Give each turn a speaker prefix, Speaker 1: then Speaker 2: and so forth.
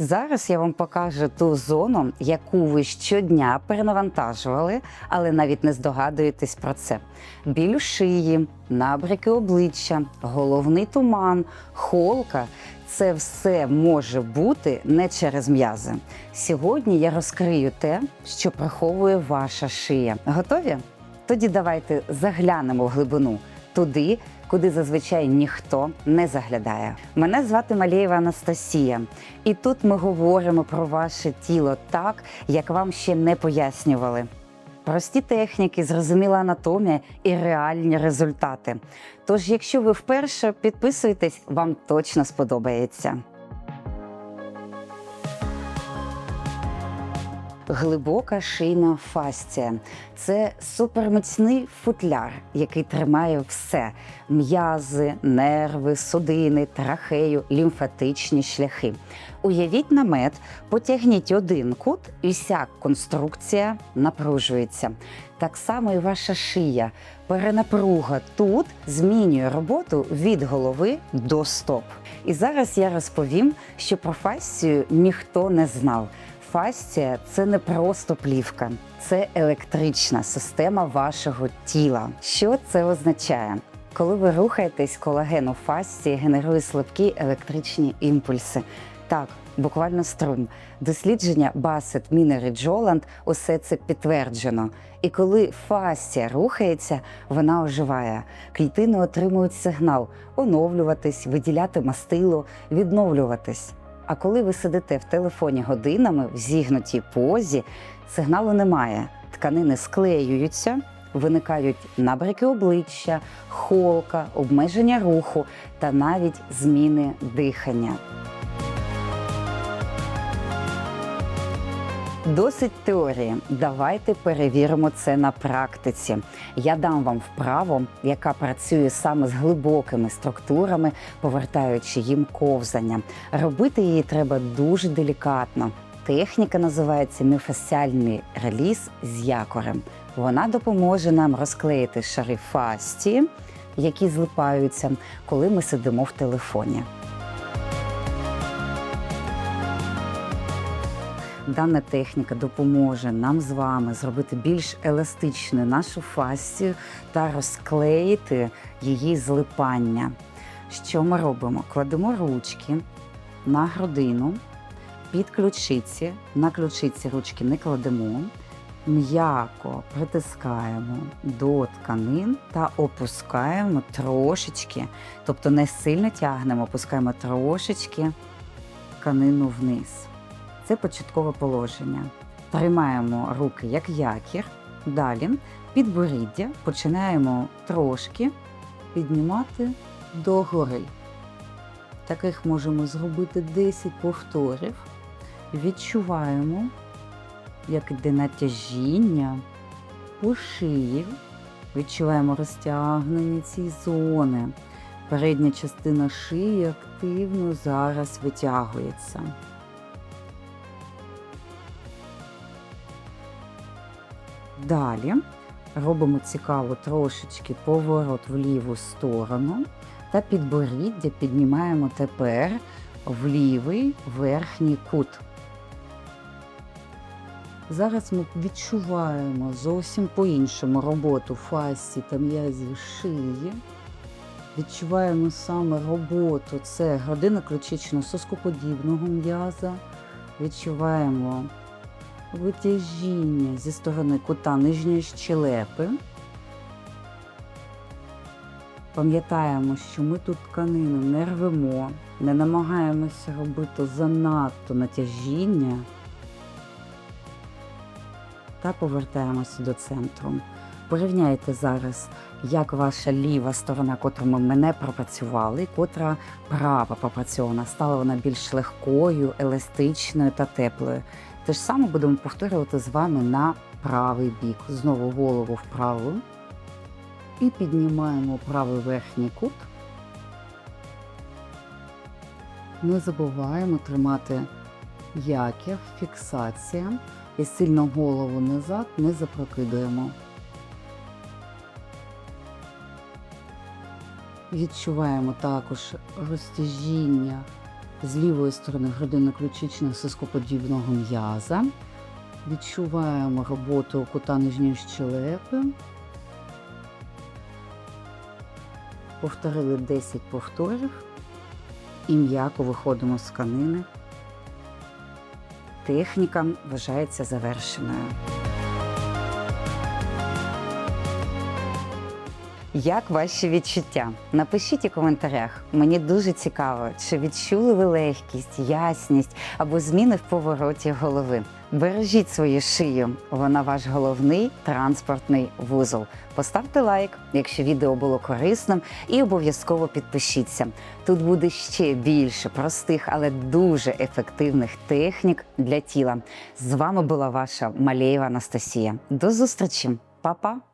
Speaker 1: Зараз я вам покажу ту зону, яку ви щодня перенавантажували, але навіть не здогадуєтесь про це. Біль шиї, набряки обличчя, головний туман, холка це все може бути не через м'язи. Сьогодні я розкрию те, що приховує ваша шия. Готові? Тоді давайте заглянемо в глибину туди, куди зазвичай ніхто не заглядає. Мене звати Малєєва Анастасія, і тут ми говоримо про ваше тіло так, як вам ще не пояснювали. Прості техніки, зрозуміла анатомія і реальні результати. Тож, якщо ви вперше підписуєтесь, вам точно сподобається. Глибока шийна фасція це суперміцний футляр, який тримає все: м'язи, нерви, судини, трахею, лімфатичні шляхи. Уявіть намет, потягніть один кут, і вся конструкція напружується. Так само і ваша шия. Перенапруга тут змінює роботу від голови до стоп. І зараз я розповім, що про фасцію ніхто не знав. Фасція це не просто плівка, це електрична система вашого тіла. Що це означає? Коли ви рухаєтесь, колаген у фасції генерує слабкі електричні імпульси. Так, буквально струм. Дослідження Басет, Мінер Джоланд усе це підтверджено. І коли фасція рухається, вона оживає. Клітини отримують сигнал оновлюватись, виділяти мастило, відновлюватись. А коли ви сидите в телефоні годинами в зігнутій позі, сигналу немає. Тканини склеюються, виникають набряки обличчя, холка, обмеження руху та навіть зміни дихання. Досить теорії. Давайте перевіримо це на практиці. Я дам вам вправу, яка працює саме з глибокими структурами, повертаючи їм ковзання. Робити її треба дуже делікатно. Техніка називається міофасціальний реліз з якорем. Вона допоможе нам розклеїти шари фасції, які злипаються, коли ми сидимо в телефоні. Дана техніка допоможе нам з вами зробити більш еластичною нашу фасцію та розклеїти її злипання. Що ми робимо? Кладемо ручки на грудину, під ключиці. На ключиці ручки не кладемо. М'яко притискаємо до тканин та опускаємо трошечки, тобто не сильно тягнемо, опускаємо трошечки тканину вниз. Це початкове положення. Тримаємо руки як якір. Далі підборіддя починаємо трошки піднімати догори. Таких можемо зробити 10 повторів. Відчуваємо, як йде натяжіння по шиї. Відчуваємо розтягнення цієї зони. Передня частина шиї активно зараз витягується. Далі робимо цікаво трошечки поворот в ліву сторону та підборіддя піднімаємо тепер в лівий верхній кут. Зараз ми відчуваємо зовсім по-іншому роботу фасції та м'язів шиї. Відчуваємо саме роботу це грудина ключично соскоподібного м'яза. Відчуваємо витяжіння зі сторони кута нижньої щелепи. Пам'ятаємо, що ми тут тканину не рвемо, не намагаємося робити занадто натяжіння та повертаємося до центру. Порівняйте зараз, як ваша ліва сторона, котру ми не пропрацювали, котра права пропрацьована, стала вона більш легкою, еластичною та теплою. Те ж саме будемо повторювати з вами на правий бік. Знову голову вправо. І піднімаємо правий верхній кут. Не забуваємо тримати якір, фіксація і сильно голову назад не запрокидуємо. Відчуваємо також розтяжіння з лівої сторони грудинно-ключичного сископодібного м'яза. Відчуваємо роботу кута нижньої щелепи. Повторили 10 повторів і м'яко виходимо з канини. Техніка вважається завершеною. Як ваші відчуття? Напишіть у коментарях. Мені дуже цікаво, чи відчули ви легкість, ясність або зміни в повороті голови. Бережіть свою шию, вона ваш головний транспортний вузол. Поставте лайк, якщо відео було корисним, і обов'язково підпишіться. Тут буде ще більше простих, але дуже ефективних технік для тіла. З вами була ваша Малєєва Анастасія. До зустрічі, Па-па!